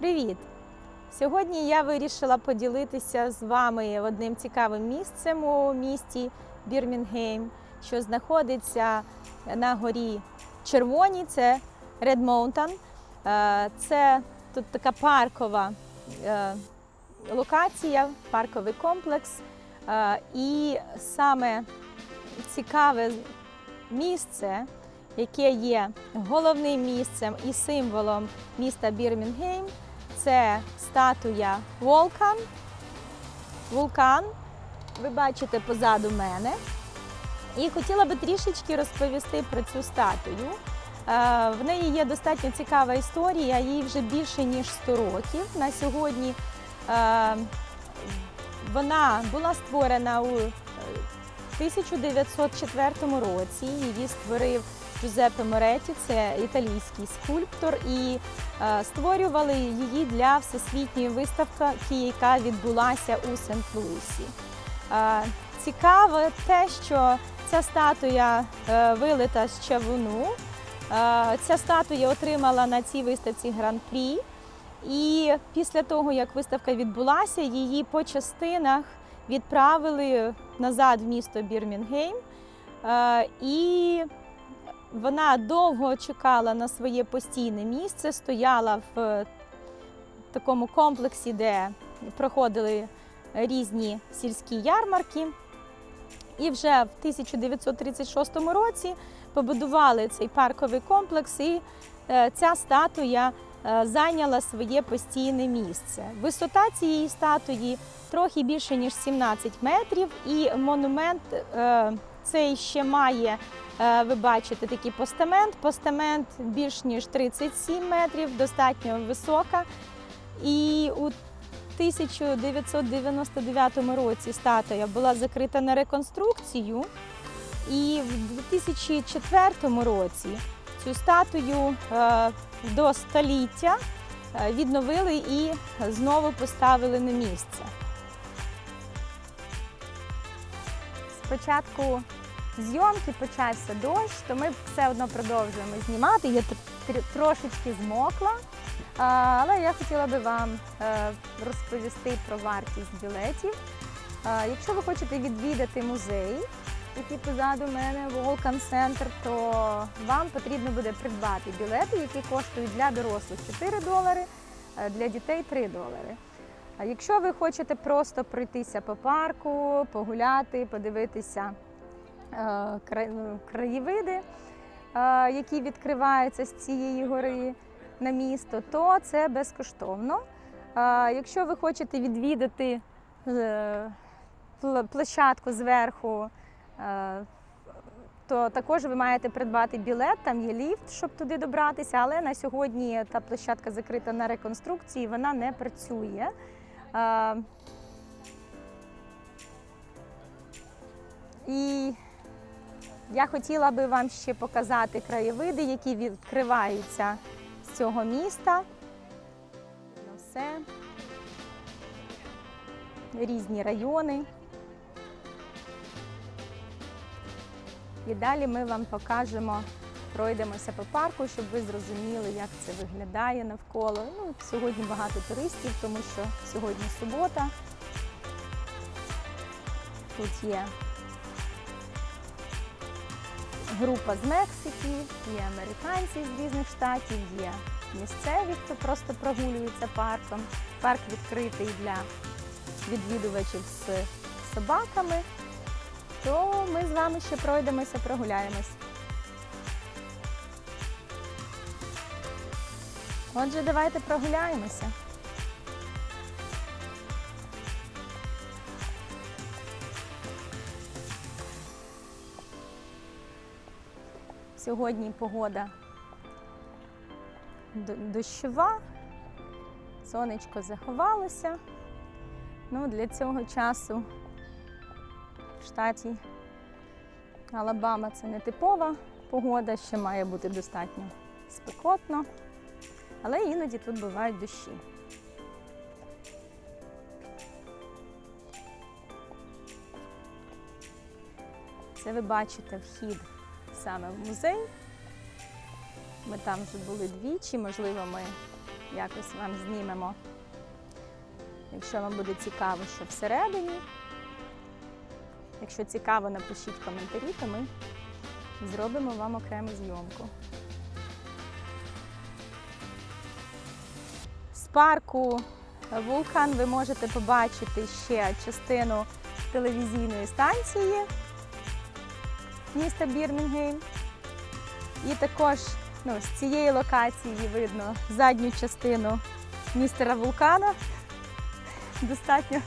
Привіт! Сьогодні я вирішила поділитися з вами одним цікавим місцем у місті Бірмінгейм, що знаходиться на горі Червоній, це Red Mountain. Е, Це тут така паркова е, локація, парковий комплекс. Е, І саме цікаве місце, яке є головним місцем і символом міста Бірмінгейм, це статуя Волкан. Вулкан. Ви бачите позаду мене. І хотіла би трішечки розповісти про цю статую. Е, В неї є достатньо цікава історія, їй вже більше ніж 100 років. На сьогодні е, вона була створена у е, 1904 році. Її створив Джузеппе Моретті, це італійський скульптор, і е, створювали її для всесвітньої виставки, яка відбулася у Сент-Луісі. Е, Цікаво те, що ця статуя е, вилита з чавуну. Е, Ця статуя отримала на цій виставці гран-прі. І після того, як виставка відбулася, її по частинах відправили назад в місто Бірмінгейм. Е, І вона довго чекала на своє постійне місце, стояла в такому комплексі, де проходили різні сільські ярмарки. І вже в 1936 році побудували цей парковий комплекс, і е, ця статуя е, зайняла своє постійне місце. Висота цієї статуї трохи більше ніж 17 метрів, і монумент е, цей ще має. Е, Ви бачите такий постамент. Постамент більш ніж 37 метрів, достатньо висока. І у 1999 році статуя була закрита на реконструкцію. І в 2004 році цю статую е, до століття е, відновили і знову поставили на місце. Спочатку зйомки почався дощ, то ми все одно продовжуємо знімати. Я тр- тр- трошечки змокла, але я хотіла би вам е, розповісти про вартість білетів. Якщо ви хочете відвідати музей, який позаду мене Волкан Центр, то вам потрібно буде придбати білети, які коштують для дорослих 4 долари, е, для дітей 3 долари. А якщо ви хочете просто пройтися по парку, погуляти, подивитися краєвиди, е, які відкриваються з цієї гори на місто, то це безкоштовно. Е, Якщо ви хочете відвідати е, площадку зверху, е, то також ви маєте придбати білет, там є ліфт, щоб туди добратися, але на сьогодні та площадка закрита на реконструкції, вона не працює. Е, І я хотіла би вам ще показати краєвиди, які відкриваються з цього міста. Все. Різні райони. І далі ми вам покажемо, пройдемося по парку, щоб ви зрозуміли, як це виглядає навколо. Ну, сьогодні багато туристів, тому що сьогодні субота. Тут є група з Мексики, є американці з різних штатів, є місцеві, хто просто прогулюється парком. Парк відкритий для відвідувачів з собаками. То ми з вами ще пройдемося, прогуляємось. Отже, давайте прогуляємося. Сьогодні погода дощова, сонечко заховалося. Ну, для цього часу в штаті Алабама це не типова погода, ще має бути достатньо спекотно, але іноді тут бувають дощі. Це ви бачите вхід саме в музей. Ми там вже були двічі, можливо, ми якось вам знімемо. Якщо вам буде цікаво, що всередині. Якщо цікаво, напишіть коментарі, то ми зробимо вам окрему зйомку. З парку Вулкан ви можете побачити ще частину телевізійної станції міста Бірмінгейм. І також ну, з цієї локації видно задню частину містера Вулкана. Достатньо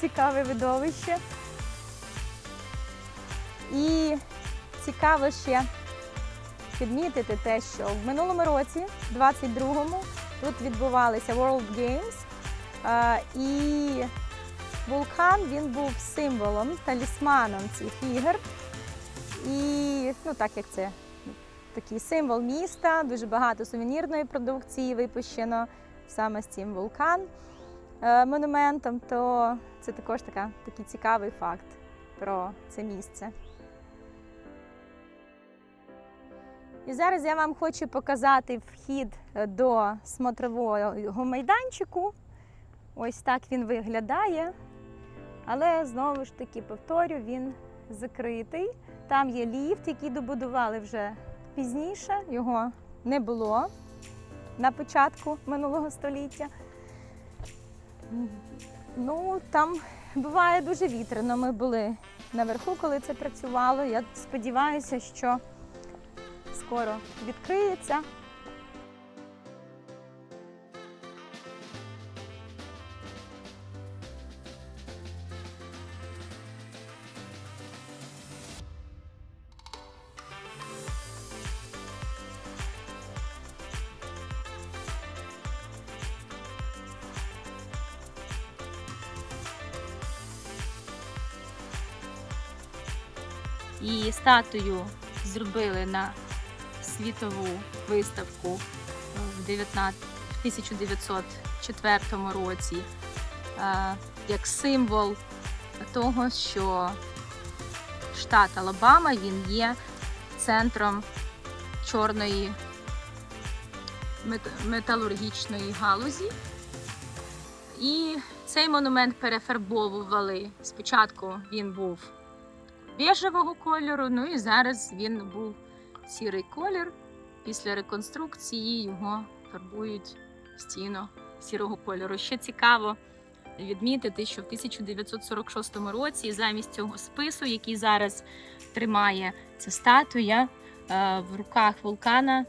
цікаве видовище. І цікаво ще підмітити те, що в минулому році, 22-му, тут відбувалися World Games. І вулкан він був символом, талісманом цих ігор. І ну, так як це такий символ міста, дуже багато сувенірної продукції випущено саме з цим вулкан е, монументом, то це також така, такий цікавий факт про це місце. І зараз я вам хочу показати вхід е, до смотрового майданчику. Ось так він виглядає. Але знову ж таки повторю, він закритий. Там є ліфт, який добудували вже пізніше. Його не було на початку минулого століття. Ну, там буває дуже вітряно. Ми були наверху, коли це працювало. Я сподіваюся, що скоро відкриється. І статую зробили на світову виставку в 1904 році е, як символ того, що штат Алабама він є центром чорної металургічної галузі. І цей монумент перефарбовували. Спочатку він був біжевого кольору, ну і зараз він був сірий колір. Після реконструкції його фарбують стіно сірого кольору. Ще цікаво відмітити, що в 1946 році замість цього спису, який зараз тримає ця статуя, е, в руках вулкана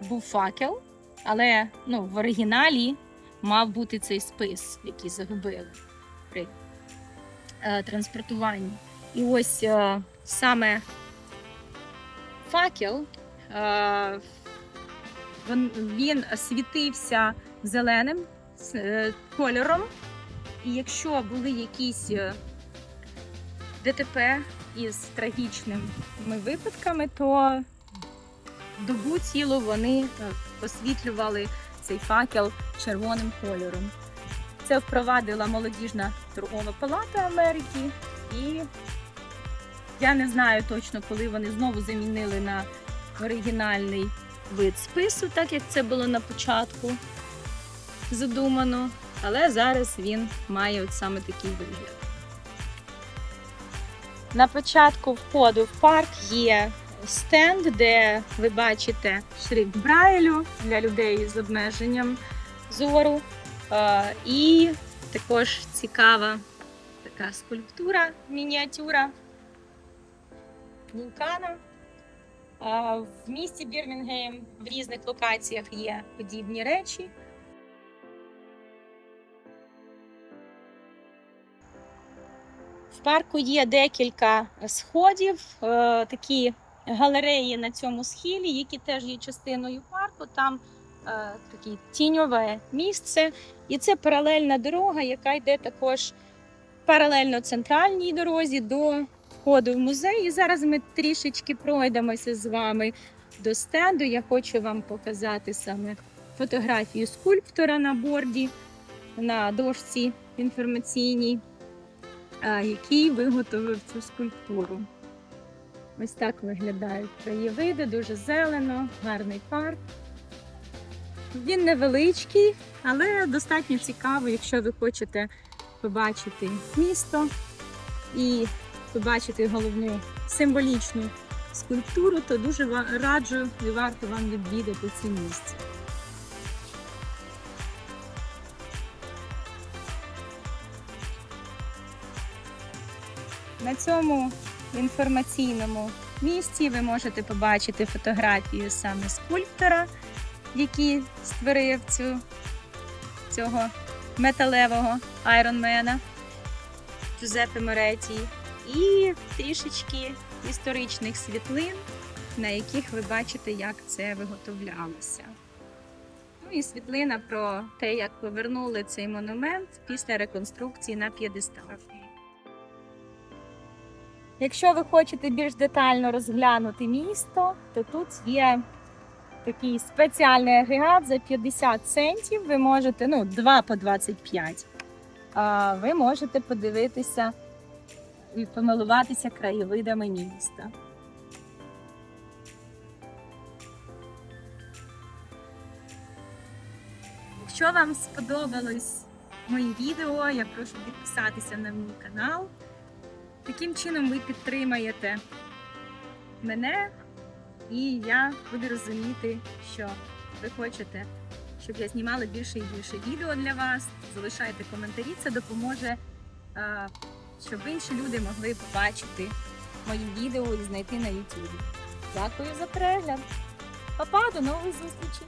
був факел, але ну, в оригіналі мав бути цей спис, який загубили при е, транспортуванні. І ось е, саме факел, е, він, світився зеленим е, кольором. І якщо були якісь ДТП із трагічними випадками, то добу цілу вони освітлювали цей факел червоним кольором. Це впровадила молодіжна торгова палата Америки, і я не знаю точно, коли вони знову замінили на оригінальний вид спису, так як це було на початку задумано. Але зараз він має от саме такий вигляд. На початку входу в парк є стенд, де ви бачите шрифт Брайлю для людей з обмеженням зору. Е, І також цікава така скульптура, мініатюра вулкана. В місті Бірмінгем в різних локаціях є подібні речі. В парку є декілька сходів, е, такі галереї на цьому схилі, які теж є частиною парку. Там е, таке тіньове місце, і це паралельна дорога, яка йде також паралельно центральній дорозі до входу в музей. І зараз ми трішечки пройдемося з вами до стенду. Я хочу вам показати саме фотографію скульптора на борді, на дошці інформаційній, який виготовив цю скульптуру. Ось так виглядають краєвиди, дуже зелено, гарний парк. Він невеличкий, але достатньо цікавий, якщо ви хочете побачити місто і побачити головну символічну скульптуру, то дуже раджу і варто вам відвідати це місце. На цьому інформаційному місці ви можете побачити фотографію саме скульптора, який створив цю, цього металевого айронмена Джузеппе Моретті, і трішечки історичних світлин, на яких ви бачите, як це виготовлялося. Ну і світлина про те, як повернули цей монумент після реконструкції на п'єдестал. Якщо ви хочете більш детально розглянути місто, то тут є такий спеціальний агрегат за 50 центів. Ви можете, ну, 2 по 25. А ви можете подивитися і помилуватися краєвидами міста. Якщо вам сподобалось моє відео, я прошу підписатися на мій канал. Таким чином ви підтримаєте мене, і я буду розуміти, що ви хочете, щоб я знімала більше і більше відео для вас. Залишайте коментарі, це допоможе, а, щоб інші люди могли побачити мої відео і знайти на YouTube. Дякую за перегляд. Па-па, до нових зустрічей!